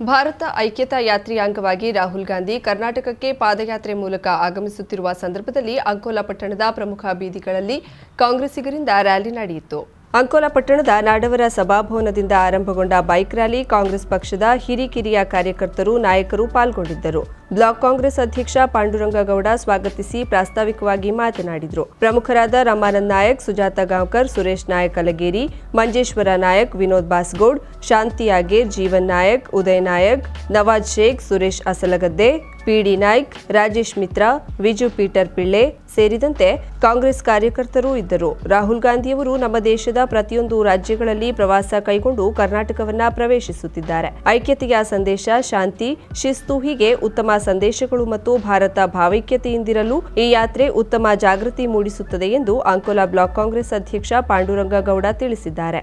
ಭಾರತ ಐಕ್ಯತಾ ಯಾತ್ರೆಯ ಅಂಗವಾಗಿ ರಾಹುಲ್ ಗಾಂಧಿ ಕರ್ನಾಟಕಕ್ಕೆ ಪಾದಯಾತ್ರೆ ಮೂಲಕ ಆಗಮಿಸುತ್ತಿರುವ ಸಂದರ್ಭದಲ್ಲಿ ಅಂಕೋಲಾ ಪಟ್ಟಣದ ಪ್ರಮುಖ ಬೀದಿಗಳಲ್ಲಿ ಕಾಂಗ್ರೆಸ್ಸಿಗರಿಂದ ರ್ಯಾಲಿ ನಡೆಯಿತು. ಅಂಕೋಲಾ ಪಟ್ಟಣದ ನಾಡವರ ಸಭಾಭವನದಿಂದ ಆರಂಭಗೊಂಡ ಬೈಕ್ ರ್ಯಾಲಿ ಕಾಂಗ್ರೆಸ್ ಪಕ್ಷದ ಹಿರಿಕಿರಿಯ ಕಾರ್ಯಕರ್ತರು, ನಾಯಕರು ಪಾಲ್ಗೊಂಡಿದ್ದರು. ಬ್ಲಾಕ್ ಕಾಂಗ್ರೆಸ್ ಅಧ್ಯಕ್ಷ ಪಾಂಡುರಂಗಗೌಡ ಸ್ವಾಗತಿಸಿ ಪ್ರಾಸ್ತಾವಿಕವಾಗಿ ಮಾತನಾಡಿದರು. ಪ್ರಮುಖರಾದ ರಮಾನಂದ್ ನಾಯಕ್, ಸುಜಾತ ಗಾಂವ್ಕರ್, ಸುರೇಶ್ ನಾಯಕ್ ಅಲಗೇರಿ, ಮಂಜೇಶ್ವರ ನಾಯಕ್, ವಿನೋದ್ ಬಾಸ್ಗೌಡ್, ಶಾಂತಿ ಆಗೇರ್ ಜೀವನ್ ನಾಯಕ್, ಉದಯ್ ನಾಯಕ್, ನವಾಜ್ ಶೇಖ್, ಸುರೇಶ್ ಅಸಲಗದ್ದೆ ಪಿಡಿ ನಾಯ್ಕ್, ರಾಜೇಶ್ ಮಿತ್ರಾ, ವಿಜು ಪೀಟರ್ ಪಿಳ್ಳೆ ಸೇರಿದಂತೆ ಕಾಂಗ್ರೆಸ್ ಕಾರ್ಯಕರ್ತರು ಇದ್ದರು. ರಾಹುಲ್ ಗಾಂಧಿಯವರು ನಮ್ಮ ದೇಶದ ಪ್ರತಿಯೊಂದು ರಾಜ್ಯಗಳಲ್ಲಿ ಪ್ರವಾಸ ಕೈಗೊಂಡು ಕರ್ನಾಟಕವನ್ನ ಪ್ರವೇಶಿಸುತ್ತಿದ್ದಾರೆ. ಐಕ್ಯತೆಯ ಸಂದೇಶ, ಶಾಂತಿ, ಶಿಸ್ತು ಹೀಗೆ ಉತ್ತಮ ಸಂದೇಶಗಳು ಮತ್ತು ಭಾರತ ಭಾವೈಕ್ಯತೆಯಿಂದಿರಲು ಈ ಯಾತ್ರೆ ಉತ್ತಮ ಜಾಗೃತಿ ಮೂಡಿಸುತ್ತದೆ ಎಂದು ಅಂಕೋಲಾ ಬ್ಲಾಕ್ ಕಾಂಗ್ರೆಸ್ ಅಧ್ಯಕ್ಷ ಪಾಂಡುರಂಗ ಗೌಡ ತಿಳಿಸಿದ್ದಾರೆ.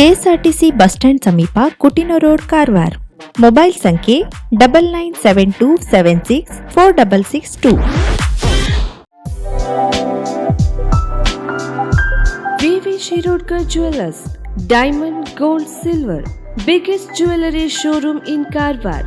ಕೆಎಸ್ಆರ್ಟಿಸಿ ಬಸ್ ಸ್ಟ್ಯಾಂಡ್ ಸಮೀಪ ಕುಟಿನೋ ರೋಡ್ ಕಾರವಾರ್. ಮೊಬೈಲ್ ಸಂಖ್ಯೆ double nine seven two seven six four double six two VV Shirodkar jewellers diamond gold silver biggest jewellery showroom in Karwar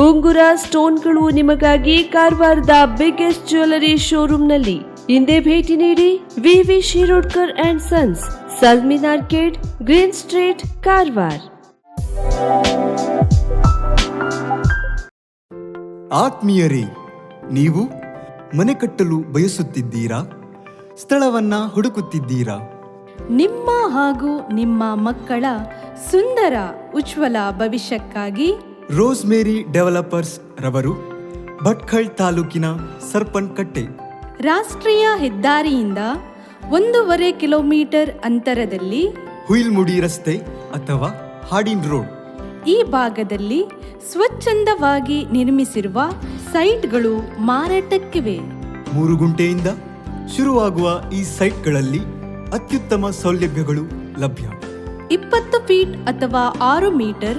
ಉಂಗುರ ಸ್ಟೋನ್ಗಳು ನಿಮಗಾಗಿ ಕಾರವಾರದ ಬಿಗ್ಗೆಸ್ಟ್ ಜ್ಯುವೆಲರಿ ಶೋರೂಮ್ನಲ್ಲಿ ಹಿಂದೆ ಭೇಟಿ ನೀಡಿ VV Shirodkar and sons Salmin arcade green street Karwar. ಆತ್ಮೀಯರೇ ನೀವು ಮನೆ ಕಟ್ಟಲು ಬಯಸುತ್ತಿದ್ದೀರಾ? ಸ್ಥಳವನ್ನ ಹುಡುಕುತ್ತಿದ್ದೀರಾ? ನಿಮ್ಮ ಹಾಗೂ ನಿಮ್ಮ ಮಕ್ಕಳ ಸುಂದರ ಉಜ್ವಲ ಭವಿಷ್ಯಕ್ಕಾಗಿ ರೋಸ್ ಮೇರಿ ಡೆವಲಪರ್ಸ್ ರವರು ಭಟ್ಕಳ್ ತಾಲೂಕಿನ ಸರ್ಪನ್ಕಟ್ಟೆ. ರಾಷ್ಟ್ರೀಯ ಹೆದ್ದಾರಿಯಿಂದ ಒಂದೂವರೆ ಕಿಲೋಮೀಟರ್ ಅಂತರದಲ್ಲಿ ಹುಯಿಲ್ಮುಡಿ ರಸ್ತೆ ಅಥವಾ ಹಾಡಿನ್ ರೋಡ್. ಈ ಭಾಗದಲ್ಲಿ ಸ್ವಚ್ಛಂದವಾಗಿ ನಿರ್ಮಿಸಿರುವ ಸೈಟ್ಗಳು ಮಾರಾಟಕ್ಕಿವೆ. ಮೂರು ಗುಂಟೆಯಿಂದ ಶುರುವಾಗುವ ಈ ಸೈಟ್ಗಳಲ್ಲಿ ಅತ್ಯುತ್ತಮ ಸೌಲಭ್ಯಗಳು ಲಭ್ಯ. ಇಪ್ಪತ್ತು ಫೀಟ್ ಅಥವಾ ಆರು metre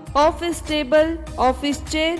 office table office chair